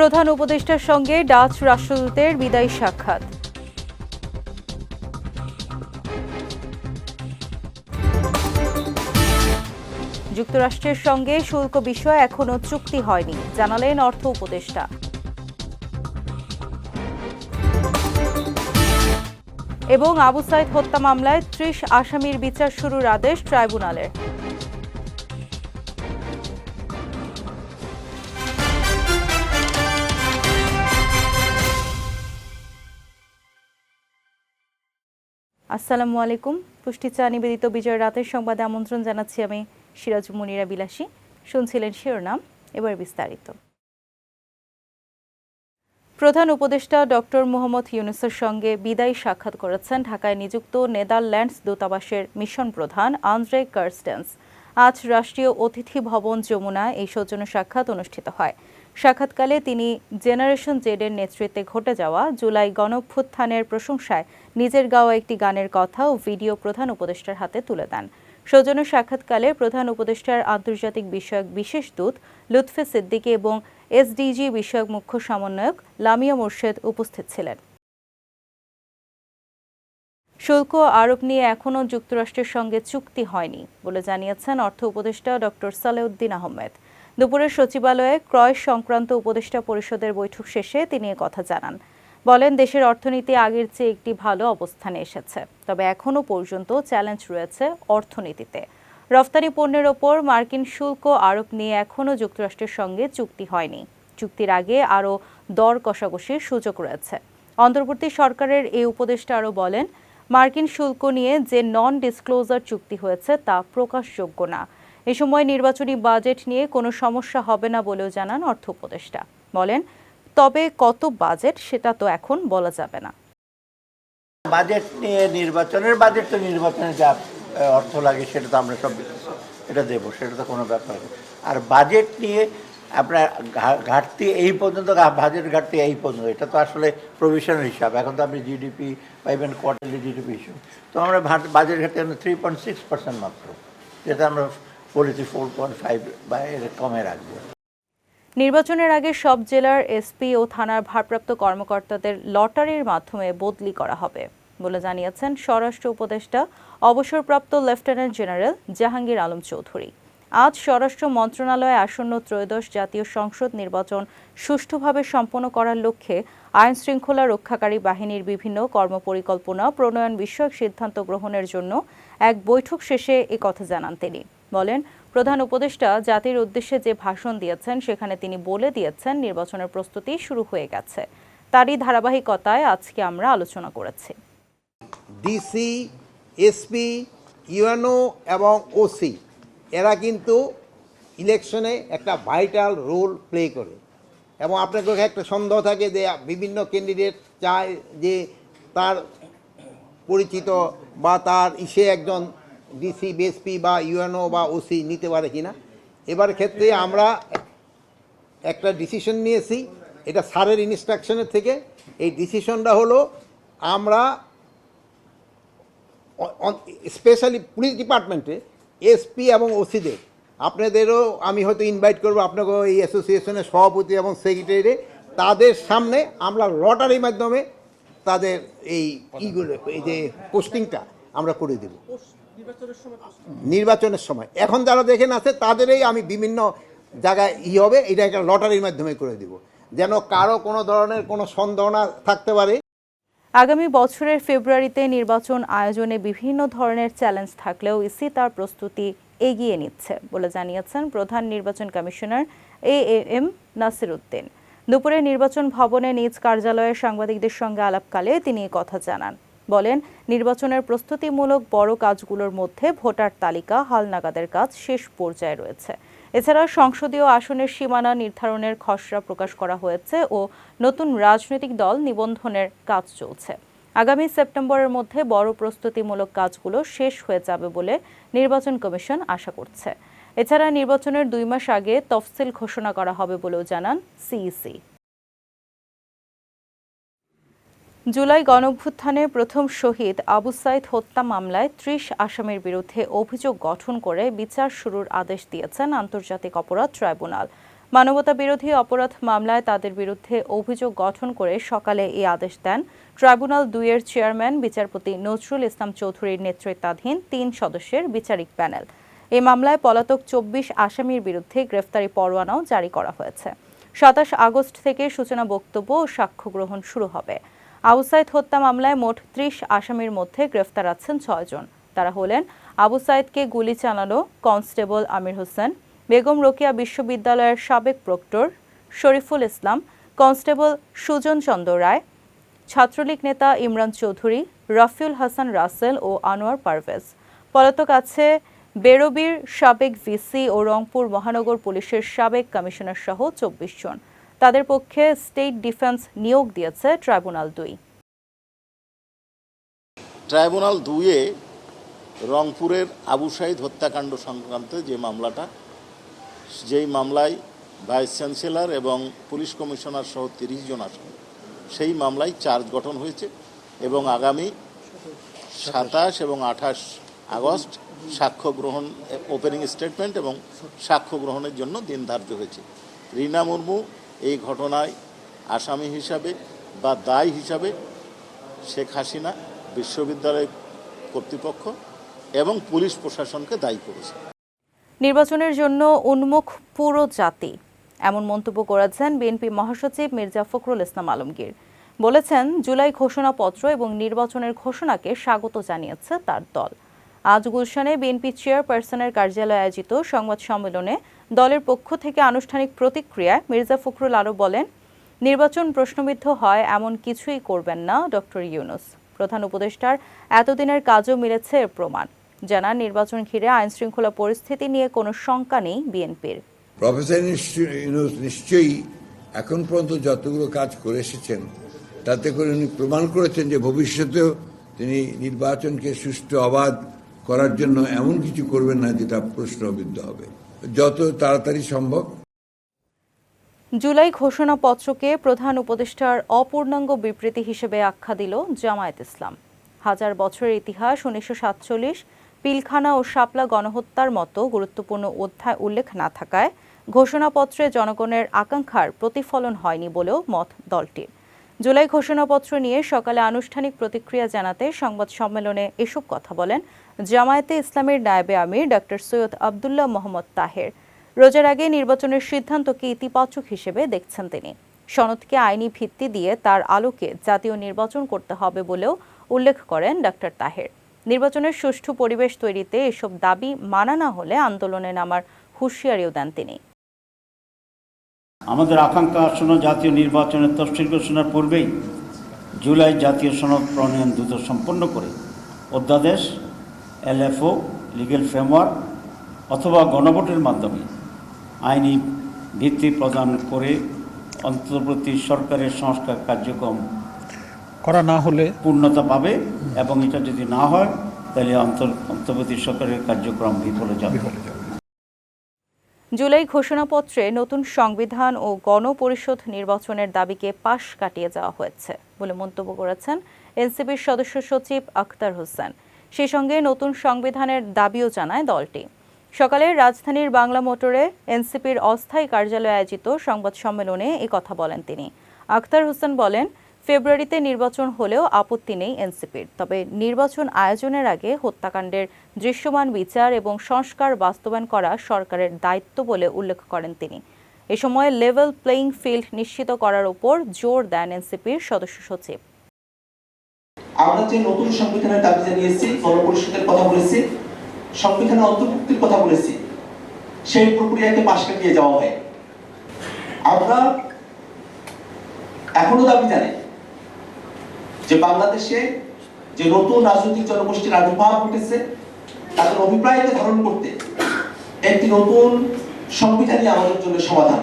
প্রধান উপদেষ্টার সঙ্গে ডাচ রাষ্ট্রদূতের বিদায়ী সাক্ষাৎ। যুক্তরাষ্ট্রের সঙ্গে শুল্ক বিষয়ে এখনও চুক্তি হয়নি, জানালেন অর্থ উপদেষ্টা। এবং আবু সাইদ হত্যা মামলায় ত্রিশ আসামির বিচার শুরুর আদেশ ট্রাইব্যুনালের। আসসালামু আলাইকুম। পুষ্টি চা নিবেদিত বিজয় রাতের সংবাদে আমন্ত্রণ জানাচ্ছি আমি সিরাজ মুনিরা বিলাসী। শুনছিলেন শিরোনাম, এবার বিস্তারিত। প্রধান উপদেষ্টা ডক্টর মোহাম্মদ ইউনুসের সঙ্গে বিদায়ী সাক্ষাৎ করেছেন ঢাকায় নিযুক্ত নেদারল্যান্ডস দূতাবাসের মিশন প্রধান আন্দ্রে কার্স্টেন্স। আজ রাষ্ট্রীয় অতিথি ভবন যমুনা এই সৌজন্য সাক্ষাৎ অনুষ্ঠিত হয়। সাক্ষাৎকালে তিনি জেনারেশন জেডের নেতৃত্বে ঘটে যাওয়া জুলাই গণভ্যুত্থানের প্রশংসায় নিজের গাওয়া একটি গানের কথা ও ভিডিও প্রধান উপদেষ্টার হাতে তুলে দেন। সৌজন্য সাক্ষাৎকালে প্রধান উপদেষ্টার আন্তর্জাতিক বিষয়ক বিশেষ দূত লুৎফে সিদ্দিকী এবং এসডিজি বিষয়ক মুখ্য সমন্বয়ক লামিয়া মোর্শেদ উপস্থিত ছিলেন। শুল্ক আরোপ নিয়ে এখনও যুক্তরাষ্ট্রের সঙ্গে চুক্তি হয়নি বলে জানিয়েছেন অর্থ উপদেষ্টা ডক্টর সালেউদ্দিন আহমেদ। দুপুরে সচিবালয়ে ক্রয় সংক্রান্ত উপদেষ্টা পরিষদের বৈঠক শেষে তিনি কথা জানান। বলেন, দেশের অর্থনীতি আগের চেয়ে একটি ভালো অবস্থানে এসেছে। তবে এখনও পর্যন্ত চ্যালেঞ্জ রয়েছে অর্থনীতিতে। রফতানি পণ্যের ওপর মার্কিন শুল্ক আরোপ নিয়ে এখনও যুক্তরাষ্ট্রের সঙ্গে চুক্তি হয়নি। চুক্তির আগে আরও দর কষাকষির সুযোগ রয়েছে। অন্তর্বর্তী সরকারের এই উপদেষ্টা আরও বলেন, মার্কিন শুল্ক নিয়ে যে নন ডিসক্লোজার চুক্তি হয়েছে তা প্রকাশযোগ্য না। এ সময় নির্বাচনী বাজেট নিয়ে কোনো সমস্যা হবে না বলেও জানান অর্থ উপদেষ্টা। বলেন, তবে কত বাজেট সেটা তো এখন বলা যাবে না। বাজেট নিয়ে নির্বাচনের বাজেট তো নির্বাচনে যা অর্থ লাগে সেটা তো আমরা সব এটা দেবো, সেটা তো কোনো ব্যাপার। আর বাজেট নিয়ে আপনার ঘাটতি এই পর্যন্ত বাজেট ঘাটতি এই পর্যন্ত, এটা তো আসলে প্রভিশনাল হিসাব। এখন তো আপনি জিডিপি পাইবেন কোয়ার্টারলি জিডিপি হিসাব, তো আমরা বাজেট ঘাটতি থ্রি পয়েন্ট সিক্স পার্সেন্ট মাত্র, যেটা আমরা নির্বাচনের আগে সব জেলার এসপি ও থানার ভারপ্রাপ্ত কর্মকর্তাদের লটারির মাধ্যমে বদলি করা হবে বলে জানিয়েছেন স্বরাষ্ট্র উপদেষ্টা, অবসরপ্রাপ্ত লেফটেন্যান্ট জেনারেল জাহাঙ্গীর আলম চৌধুরী। আজ স্বরাষ্ট্র মন্ত্রণালয়ে আসন্ন ত্রয়োদশ জাতীয় সংসদ নির্বাচন সুষ্ঠুভাবে সম্পন্ন করার লক্ষ্যে আইন শৃঙ্খলা রক্ষাকারী বাহিনীর বিভিন্ন কর্মপরিকল্পনা, প্রণয়ন বিষয়ক সিদ্ধান্ত গ্রহণের জন্য এক বৈঠক শেষে কথা জানান তিনি। বলেন, প্রধান উপদেষ্টা জাতির উদ্দেশ্যে যে ভাষণ দিয়েছেন, সেখানে তিনি বলে দিয়েছেন, নির্বাচনের প্রস্তুতি শুরু হয়ে গেছে। তারই ধারাবাহিকতায় আজকে আমরা আলোচনা করেছি। ডিসি, এসপি, ইউএনও এবং ওসি, এরা কিন্তু ইলেকশনে একটা ভাইটাল রোল প্লে করে। এবং আপনার কাছে একটা সন্দেহ থাকে যে বিভিন্ন ক্যান্ডিডেট চায় যে তার পরিচিত বা তার ইসে একজন ডিসি বিএসপি বা ইউএনও বা ওসি নিতে পারে কিনা এবার ক্ষেত্রে আমরা একটা ডিসিশন নিয়েছি। এটা সারের ইনস্ট্রাকশনের থেকে। এই ডিসিশনটা হলো আমরা স্পেশালি পুলিশ ডিপার্টমেন্টে এসপি এবং ওসিদের আপনাদেরও আমি হয়তো ইনভাইট করব, আপনাকে এই অ্যাসোসিয়েশনের সভাপতি এবং সেক্রেটারি তাদের সামনে আমরা লটারির মাধ্যমে তাদের এই ইগুলো, এই যে পোস্টিংটা আমরা করে দেব। নির্বাচনের সময় এখন যারা দেখেন আছে তাদেরই আমি বিভিন্ন জায়গায় ই হবে এটা একটা লটারির মাধ্যমে করে দিব। যেন কারও কোনো ধরনের কোনো সন্দেহ না থাকতে পারে। আগামী বছরের ফেব্রুয়ারিতে নির্বাচন আয়োজনে বিভিন্ন ধরনের চ্যালেঞ্জ থাকলেও ইসি তার প্রস্তুতি এগিয়ে নিচ্ছে বলে জানিয়েছেন প্রধান নির্বাচন commissioner A M Nasir Uddin দুপুরে নির্বাচন ভবনে নিজ কার্যালয়ে সাংবাদিকদের সঙ্গে আলাপকালে তিনি কথা জানান। বলেন, নির্বাচনের প্রস্তুতিমূলক বড় কাজগুলোর মধ্যে ভোটার তালিকা হালনাগাদের কাজ শেষ পর্যায়ে রয়েছে। এছাড়া সংসদীয় আসনের সীমানা নির্ধারণের খসড়া প্রকাশ করা হয়েছে ও নতুন রাজনৈতিক দল নিবন্ধনের কাজ চলছে। আগামী সেপ্টেম্বরের মধ্যে বড় প্রস্তুতিমূলক কাজগুলো শেষ হয়ে যাবে বলে নির্বাচন কমিশন আশা করছে। এছাড়া নির্বাচনের দুই মাস আগে তফসিল ঘোষণা করা হবে বলেও জানান সিইসি। জুলাই গণঅভ্যুত্থানে প্রথম শহীদ আবু সাইদ হত্যা মামলায় ত্রিশ আসামির বিরুদ্ধে অভিযোগ গঠন করে বিচার শুরুর আদেশ দিয়েছেন আন্তর্জাতিক অপরাধ ট্রাইব্যুনাল। মানবতা বিরোধী অপরাধ মামলায় তাদের বিরুদ্ধে অভিযোগ গঠন করে সকালে এই আদেশ দেন। ট্রাইব্যুনাল দুইয়ের চেয়ারম্যান, বিচারপতি নজরুল ইসলাম চৌধুরীর নেতৃত্বাধীন তিন সদস্যের বিচারিক প্যানেল। এই মামলায় পলাতক চব্বিশ আসামির বিরুদ্ধে গ্রেফতারি পরোয়ানাও জারি করা হয়েছে। সাতাশ আগস্ট থেকে সূচনা বক্তব্য ও সাক্ষ্য গ্রহণ শুরু হবে। আবু হত্যা মামলায় মোট ত্রিশ আসামির মধ্যে গ্রেফতার আছেন ছয়জন তারা হলেন আবু সাইদকে গুলি চালানো কনস্টেবল আমির হোসেন, বেগম রোকেয়া বিশ্ববিদ্যালয়ের সাবেক প্রক্টর শরীফুল ইসলাম, কনস্টেবল সুজন চন্দ্র রায়, ছাত্রলীগ নেতা ইমরান চৌধুরী, রাফিউল হাসান রাসেল ও আনোয়ার পারভেজ। পলাতক আছে বেরবির সাবেক ভিসি ও রংপুর মহানগর পুলিশের সাবেক কমিশনার সহ চব্বিশ জন। তাদের পক্ষে স্টেট ডিফেন্স নিয়োগ দিয়েছে ট্রাইব্যুনাল দুই। ট্রাইব্যুনাল দুয়ে রংপুরের আবু সাইদ হত্যাকাণ্ড সংক্রান্ত যে মামলাটা, যেই মামলায় ভাইস চ্যান্সেলর এবং পুলিশ কমিশনার সহ তিরিশ জন আসামি সেই মামলায় চার্জ গঠন হয়েছে এবং আগামী সাতাশ এবং আঠাশ আগস্ট সাক্ষ্য গ্রহণ ওপেনিং স্টেটমেন্ট এবং সাক্ষ্য গ্রহণের জন্য দিন ধার্য হয়েছে। রীনা মুর্মু এই ঘটনায় আসামি হিসাবে বা দায় হিসাবে শেখ হাসিনা বিশ্ববিদ্যালয় কর্তৃপক্ষ এবং পুলিশ প্রশাসনকে দায়ী করেছে। নির্বাচনের জন্য উন্মুখ পুরো জাতি, এমন মন্তব্য করেছেন বিএনপি মহাসচিব মির্জা ফখরুল ইসলাম আলমগীর। বলেছেন, জুলাই ঘোষণাপত্র এবং নির্বাচনের ঘোষণাকে স্বাগত জানিয়েছে তার দল। আজ গুলশানে বিএনপি চেয়ারপারসনের কার্যালয়ে আয়োজিত সংবাদ সম্মেলনে দলের পক্ষ থেকে আনুষ্ঠানিক প্রতিক্রিয়ায় মির্জা ফখরুল আরও বলেন, নির্বাচন প্রশ্নবিদ্ধ হয়, এমন কিছুই করবেন না, ডক্টর ইউনুস। প্রধান উপদেষ্টার এতদিনের কাজও মিলেছে এর প্রমাণ। জানান, নির্বাচন ঘিরে আইনশৃঙ্খলা পরিস্থিতি নিয়ে কোনো শঙ্কা নেই বিএনপির। প্রফেসর ইউনূস নিশ্চয়ই এখন পর্যন্ত যতগুলো কাজ করে এসেছেন, তাতে করে উনি প্রমাণ করেছেন যে ভবিষ্যতেও তিনি নির্বাচনকে সুষ্ঠু, অবাধ করার জন্য এমন কিছু করবেন না যেটা প্রশ্নবিদ্ধ হবে। যত তাড়াতাড়ি সম্ভব। জুলাই ঘোষণাপত্রকে প্রধান উপদেষ্টার অপূর্ণাঙ্গ বিবৃতি হিসেবে আখ্যা দিল জামায়াত ইসলাম। হাজার বছরের ইতিহাস উনিশশো সাতচল্লিশ, পিলখানা ও শাপলা গণহত্যার মতো গুরুত্বপূর্ণ অধ্যায় উল্লেখ না থাকায় ঘোষণাপত্রে জনগণের আকাঙ্ক্ষার প্রতিফলন হয়নি বলেও মত দলটির। জুলাই ঘোষণাপত্র নিয়ে সকালে আনুষ্ঠানিক প্রতিক্রিয়া জানাতে সংবাদ সম্মেলনে এসব কথা বলেন জামায়াতে ইসলামের নায়েবে আমির ডক্টর সৈয়দ আবদুল্লাহ মোহাম্মদ তাহের। রোজার আগে নির্বাচনের সিদ্ধান্তকে ইতিবাচক হিসেবে দেখছেন তিনি। সনদকে আইনি ভিত্তি দিয়ে তার আলোকে জাতীয় নির্বাচন করতে হবে বলেও উল্লেখ করেন ডক্টর তাহের। নির্বাচনের সুষ্ঠু পরিবেশ তৈরিতে এসব দাবি মানা না হলে আন্দোলনে নামার হুঁশিয়ারিও দেন তিনি। আমাদের আকাঙ্ক্ষা আসন্ন জাতীয় নির্বাচনের তফসিল ঘোষণার পূর্বেই জুলাই জাতীয় সনদ প্রণয়ন দ্রুত সম্পন্ন করে অধ্যাদেশ এলএফও লিগেল ফ্রেমওয়ার্ক অথবা গণভোটের মাধ্যমে আইনি ভিত্তি প্রদান করে অন্তর্বর্তী সরকারের সংস্কার কার্যক্রম করা না হলে পূর্ণতা পাবে এবং এটা যদি না হয় তাহলে অন্তর অন্তর্বর্তী সরকারের কার্যক্রম বিফলে যাবে। জুলাই ঘোষণাপত্রে নতুন সংবিধান ও গণপরিষদ নির্বাচনের দাবিকে পাশ কাটিয়ে যাওয়া হয়েছে বলে মন্তব্য করেছেন এনসিপির সদস্য সচিব আখতার হোসেন। সেই সঙ্গে নতুন সংবিধানের দাবিও জানায় দলটি। সকালে রাজধানীর বাংলা মোটরে এনসিপির অস্থায়ী কার্যালয়ে আয়োজিত সংবাদ সম্মেলনে কথা বলেন তিনি। আখতার হোসেন বলেন, ফেব্রুয়ারিতে নির্বাচন হলেও আপত্তি নেই এনসিপির, তবে নির্বাচন আয়োজনের আগে হত্যাকাণ্ডের দৃশ্যমান বিচার এবং সংস্কার বাস্তবায়ন করা সরকারের দায়িত্ব বলে উল্লেখ করেন তিনি। এ সময় লেভেল প্লেইং ফিল্ড নিশ্চিত করার উপর জোর দেন এনসিপির সদস্য সচিব। আমরা যে নতুন সংবিধানের দাবি জানিয়েছি, গণপরিষদের কথা বলেছি, সংবিধানের অন্তর্ভুক্তির কথা বলেছি, সেই প্রক্রিয়াকে পাশ কাটিয়ে যাওয়া হয়। আমরা এখনও দাবি জানাই যে বাংলাদেশে যে নতুন রাজনৈতিক জনগোষ্ঠীর আবির্ভাব ঘটেছে, তাদের অভিপ্রায়কে ধারণ করতে একটি নতুন সংবিধানই আমাদের জন্য সমাধান।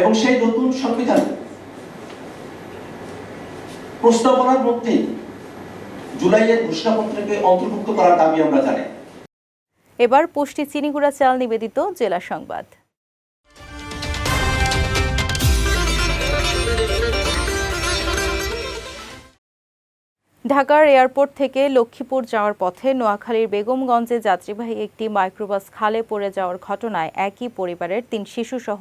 এবং সেই নতুন সংবিধান প্রস্তাবনার মধ্যে জুলাইয়ের ঘোষণাপত্রকে অন্তর্ভুক্ত করার দাবি আমরা জানাই এবার পুষ্টি চিনিগুড়া চাল নিবেদিত জেলা সংবাদ। ঢাকার এয়ারপোর্ট থেকে লক্ষ্মীপুর যাওয়ার পথে নোয়াখালীর বেগমগঞ্জে যাত্রীবাহী একটি মাইক্রোবাস খালে পড়ে যাওয়ার ঘটনায় একই পরিবারের তিন শিশুসহ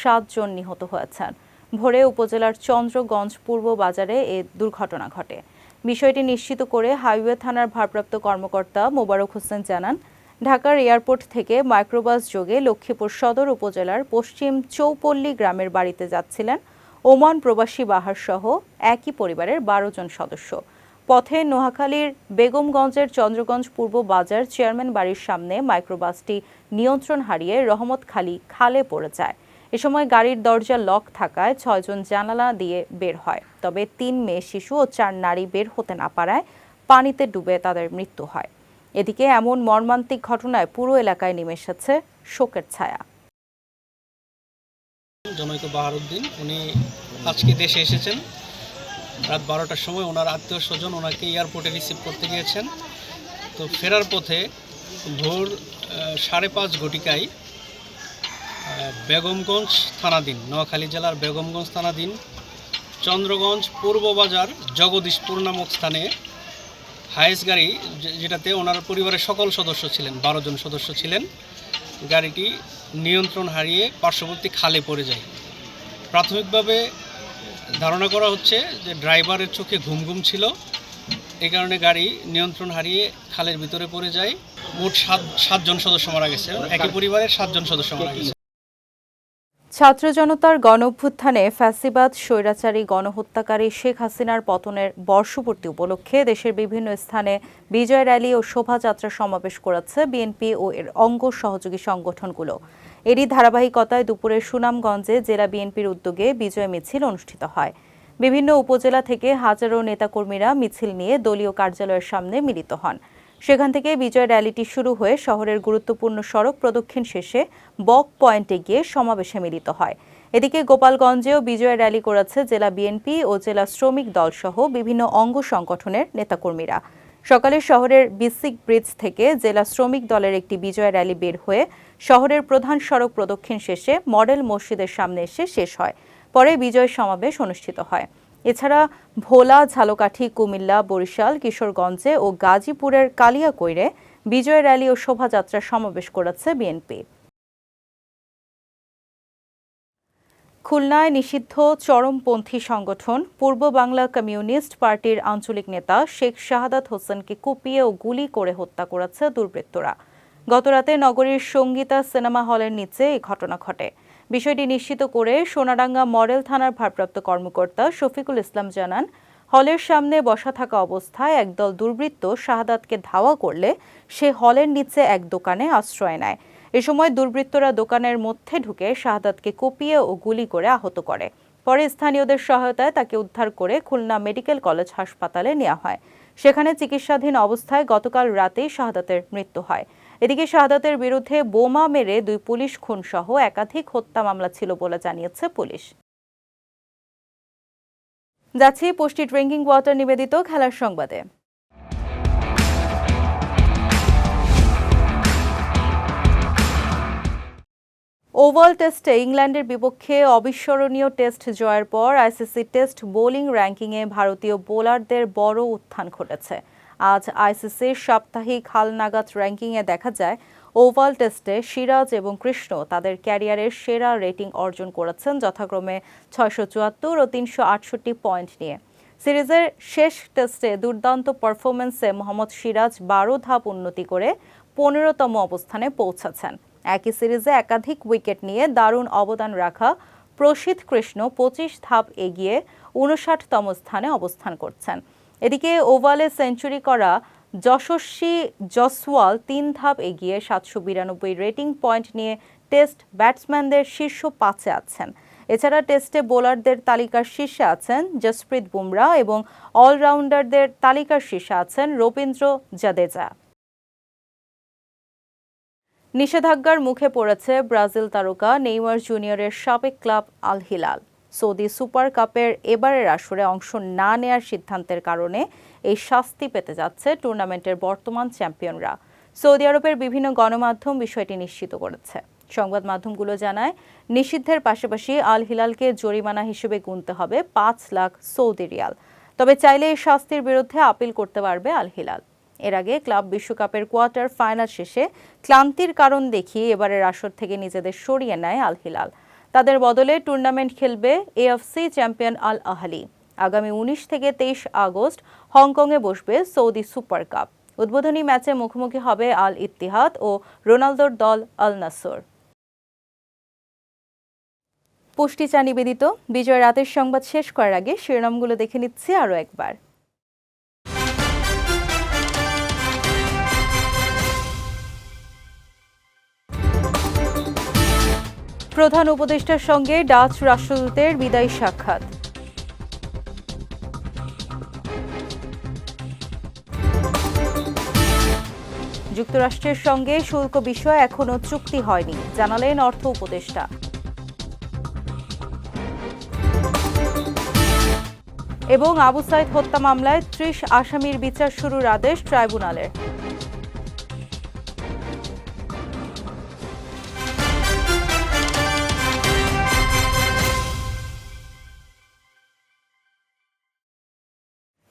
সাতজন নিহত হয়েছেন। ভোরে উপজেলার চন্দ্রগঞ্জ পূর্ব বাজারে এ দুর্ঘটনা ঘটে। বিষয়টি নিশ্চিত করে হাইওয়ে থানার ভারপ্রাপ্ত কর্মকর্তা মোবারক হোসেন জানান, ঢাকার এয়ারপোর্ট থেকে মাইক্রোবাস যোগে লক্ষ্মীপুর সদর উপজেলার পশ্চিম চৌপল্লী গ্রামের বাড়িতে যাচ্ছিলেন ওমান প্রবাসী বাহার সহ একই পরিবারের বারো জন সদস্য। পথে নোয়াখালীর বেগমগঞ্জের চন্দ্রগঞ্জ পূর্ব বাজার চেয়ারম্যান বাড়ির সামনে মাইক্রোবাসটি নিয়ন্ত্রণ হারিয়ে রহমত রহমতখালী খালে পড়ে যায়। এ সময় গাড়ির দরজা লক থাকায় ছয়জন জানালা দিয়ে বের হয়। তবে তিন মেয়ে, শিশু ও চার নারী বের হতে না পারায় পানিতে ডুবে তাদের মৃত্যু হয়। এদিকে এমন মর্মান্তিক ঘটনায় পুরো এলাকায় নেমে এসেছে শোকের ছায়া। জনৈক বাহারুদ্দিন, উনি আজকে দেশে এসেছেন। রাত বারোটার সময় ওনার আত্মীয় স্বজন ওনাকে এয়ারপোর্টে রিসিভ করতে গিয়েছেন। তো ফেরার পথে ভোর সাড়ে পাঁচ ঘটিকায় বেগমগঞ্জ থানাধীন নোয়াখালী জেলার বেগমগঞ্জ থানাধীন চন্দ্রগঞ্জ পূর্ব বাজার জগদীশপুর নামক স্থানে হায়েস্ট গাড়ি যেটাতে ওনার পরিবারের সকল সদস্য ছিলেন বারো জন সদস্য ছিলেন গাড়িটি নিয়ন্ত্রণ হারিয়ে পার্শ্ববর্তী খালে পড়ে যায়। প্রাথমিকভাবে ধারণা করা হচ্ছে যে ড্রাইভারের চোখে ঘুম ঘুম ছিল এই কারণে গাড়ি নিয়ন্ত্রণ হারিয়ে খালের ভিতরে পড়ে যায়। মোট সাত সাতজন সদস্য মারা গেছে একই পরিবারের সাতজন সদস্য মারা গেছে। ছাত্র জনতার গণ অভ্যুত্থানে ফ্যাসিবাদ, স্বৈরাচারী গণহত্যাকারী শেখ হাসিনার পতনের বর্ষপূর্তি উপলক্ষে দেশের বিভিন্ন স্থানে বিজয় র্যালি ও শোভাযাত্রা সমাবেশ করেছে বিএনপি ও এর অঙ্গ সহযোগী সংগঠনগুলো। এরই ধারাবাহিকতায় দুপুরে সুনামগঞ্জে জেলা বিএনপির উদ্যোগে বিজয় মিছিল অনুষ্ঠিত হয়। বিভিন্ন উপজেলা থেকে হাজারো নেতাকর্মীরা মিছিল নিয়ে দলীয় কার্যালয়ের সামনে মিলিত হন। সেখান থেকে বিজয় র্যালিটি শুরু হয়ে শহরের গুরুত্বপূর্ণ সড়ক প্রদক্ষিণ শেষে বক পয়েন্টে গিয়ে সমাবেশে মিলিত হয়। এদিকে গোপালগঞ্জেও বিজয় র্যালি করেছে জেলা বিএনপি ও জেলা শ্রমিক দলসহ বিভিন্ন অঙ্গ সংগঠনের নেতাকর্মীরা। সকালে শহরের বিসিক ব্রিজ থেকে জেলা শ্রমিক দলের একটি বিজয় র্যালি বের হয়ে শহরের প্রধান সড়ক প্রদক্ষিণ শেষে মডেল মসজিদের সামনে এসে শেষ হয়। পরে বিজয় সমাবেশ অনুষ্ঠিত হয়। এছাড়া ভোলা, ঝালকাঠি, কুমিল্লা, বরিশাল, কিশোরগঞ্জে ও গাজীপুরের কালিয়াকৈরে বিজয় র্যালি ও শোভাযাত্রা সমাবেশ করেছে বিএনপি। খুলনায় নিষিদ্ধ চরমপন্থী সংগঠন, পূর্ব বাংলা কমিউনিস্ট পার্টির আঞ্চলিক নেতা শেখ শাহাদাত হোসেনকে কুপিয়ে ও গুলি করে হত্যা করেছে দুর্বৃত্তরা। গতরাতে নগরীর সঙ্গীতা সিনেমা হলের নিচে এই ঘটনা ঘটে। বিষয়টি নিশ্চিত করে সোনাডাঙ্গা মডেল থানার ভারপ্রাপ্ত কর্মকর্তা শফিকুল ইসলাম জানান, হলের সামনে বসা থাকা অবস্থায় একদল দুর্বৃত্ত শাহাদাতকে ধাওয়া করলে সে হলের নিচে এক দোকানে আশ্রয় নেয়। এ সময় দুর্বৃত্তরা দোকানের মধ্যে ঢুকে শাহাদাতকে কুপিয়ে ও গুলি করে আহত করে। পরে স্থানীয়দের সহায়তায় তাকে উদ্ধার করে খুলনা মেডিকেল কলেজ হাসপাতালে নেওয়া হয়। সেখানে চিকিৎসাধীন অবস্থায় গতকাল রাতেই শাহাদাতের মৃত্যু হয়। এদিকে শাহাদাতের বিরুদ্ধে বোমা মেরে দুই পুলিশ খুনসহ একাধিক হত্যা মামলা ছিল বলে জানিয়েছে পুলিশ। যাচ্ছি পুষ্টি ড্রিঙ্কিং ওয়াটার নিবেদিত খেলার সংবাদে। ওভাল টেস্টে ইংল্যান্ডের বিপক্ষে অবিস্মরণীয় টেস্ট জয়ের পর আইসিসি টেস্ট বোলিং র্যাঙ্কিংয়ে ভারতীয় বোলারদের বড় উত্থান ঘটেছে। আজ আইসিসির সাপ্তাহিক হালনাগাদ র্যাঙ্কিংয়ে দেখা যায়, ওভাল টেস্টে সিরাজ এবং কৃষ্ণ তাদের ক্যারিয়ারের সেরা রেটিং অর্জন করেছেন যথাক্রমে ছয়শো চুয়াত্তর ও তিনশো আটষট্টি পয়েন্ট নিয়ে। সিরিজের শেষ টেস্টে দুর্দান্ত পারফরমেন্সে মোহাম্মদ সিরাজ বারো ধাপ উন্নতি করে পনেরোতম অবস্থানে পৌঁছেছেন। একই সিরিজে একাধিক উইকেট নিয়ে দারুণ অবদান রাখা প্রসিদ্ধ কৃষ্ণ পঁচিশ ধাপ এগিয়ে উনষাটতম স্থানে অবস্থান করছেন। এদিকে ওভালে সেঞ্চুরি করা যশস্বী জসওয়াল তিন ধাপ এগিয়ে সাতশো বিরানব্বই রেটিং পয়েন্ট নিয়ে টেস্ট ব্যাটসম্যানদের শীর্ষ পাঁচে আছেন। এছাড়া টেস্টে বোলারদের তালিকার শীর্ষে আছেন জসপ্রীত বুমরা এবং অলরাউন্ডারদের তালিকার শীর্ষে আছেন রবীন্দ্র জাদেজা। নিষেধাজ্ঞার মুখে পড়েছে ব্রাজিল তারকা নেইমার জুনিয়রের সাবেক club Al Hilal. Saudi super কাপের এবারের আসরে অংশ না নেয়ার সিদ্ধান্তের কারণে এই শাস্তি পেতে যাচ্ছে টুর্নামেন্টের বর্তমান চ্যাম্পিয়নরা। সৌদি আরবের বিভিন্ন গণমাধ্যম বিষয়টি নিশ্চিত করেছে। সংবাদ মাধ্যমগুলো জানায়, নিষিদ্ধের পাশাপাশি আল হিলালকে জরিমানা হিসেবে গুনতে হবে পাঁচ লাখ সৌদি রিয়াল। তবে চাইলে এই শাস্তির বিরুদ্ধে আপিল করতে পারবে আল হিলাল। এর আগে ক্লাব বিশ্বকাপের কোয়ার্টার ফাইনাল শেষে ক্লান্তির কারণ দেখিয়ে এবারের আসর থেকে নিজেদের সরিয়ে নেয় আল হিলাল। তাদের বদলে টুর্নামেন্ট খেলবে এএফসি চ্যাম্পিয়ন আল আহলি আগামী উনিশ থেকে তেইশ আগস্ট হংকংয়ে বসবে সৌদি সুপার কাপ। উদ্বোধনী ম্যাচে মুখোমুখি হবে আল ইত্তিহাদ ও রোনালদোর দল আল নাসর পুষ্টি চা নিবেদিত। বিজয় রাতের সংবাদ শেষ করার আগে শিরোনামগুলো দেখে নিচ্ছি আরও একবার। প্রধান উপদেষ্টার সঙ্গে ডাচ রাষ্ট্রদূতের বিদায়ী সাক্ষাৎ। যুক্তরাষ্ট্রের সঙ্গে শুল্ক বিষয়ে এখনও চুক্তি হয়নি, জানালেন অর্থ উপদেষ্টা। এবং আবু সাইদ হত্যা মামলায় ত্রিশ আসামির বিচার শুরুর আদেশ ট্রাইব্যুনালের।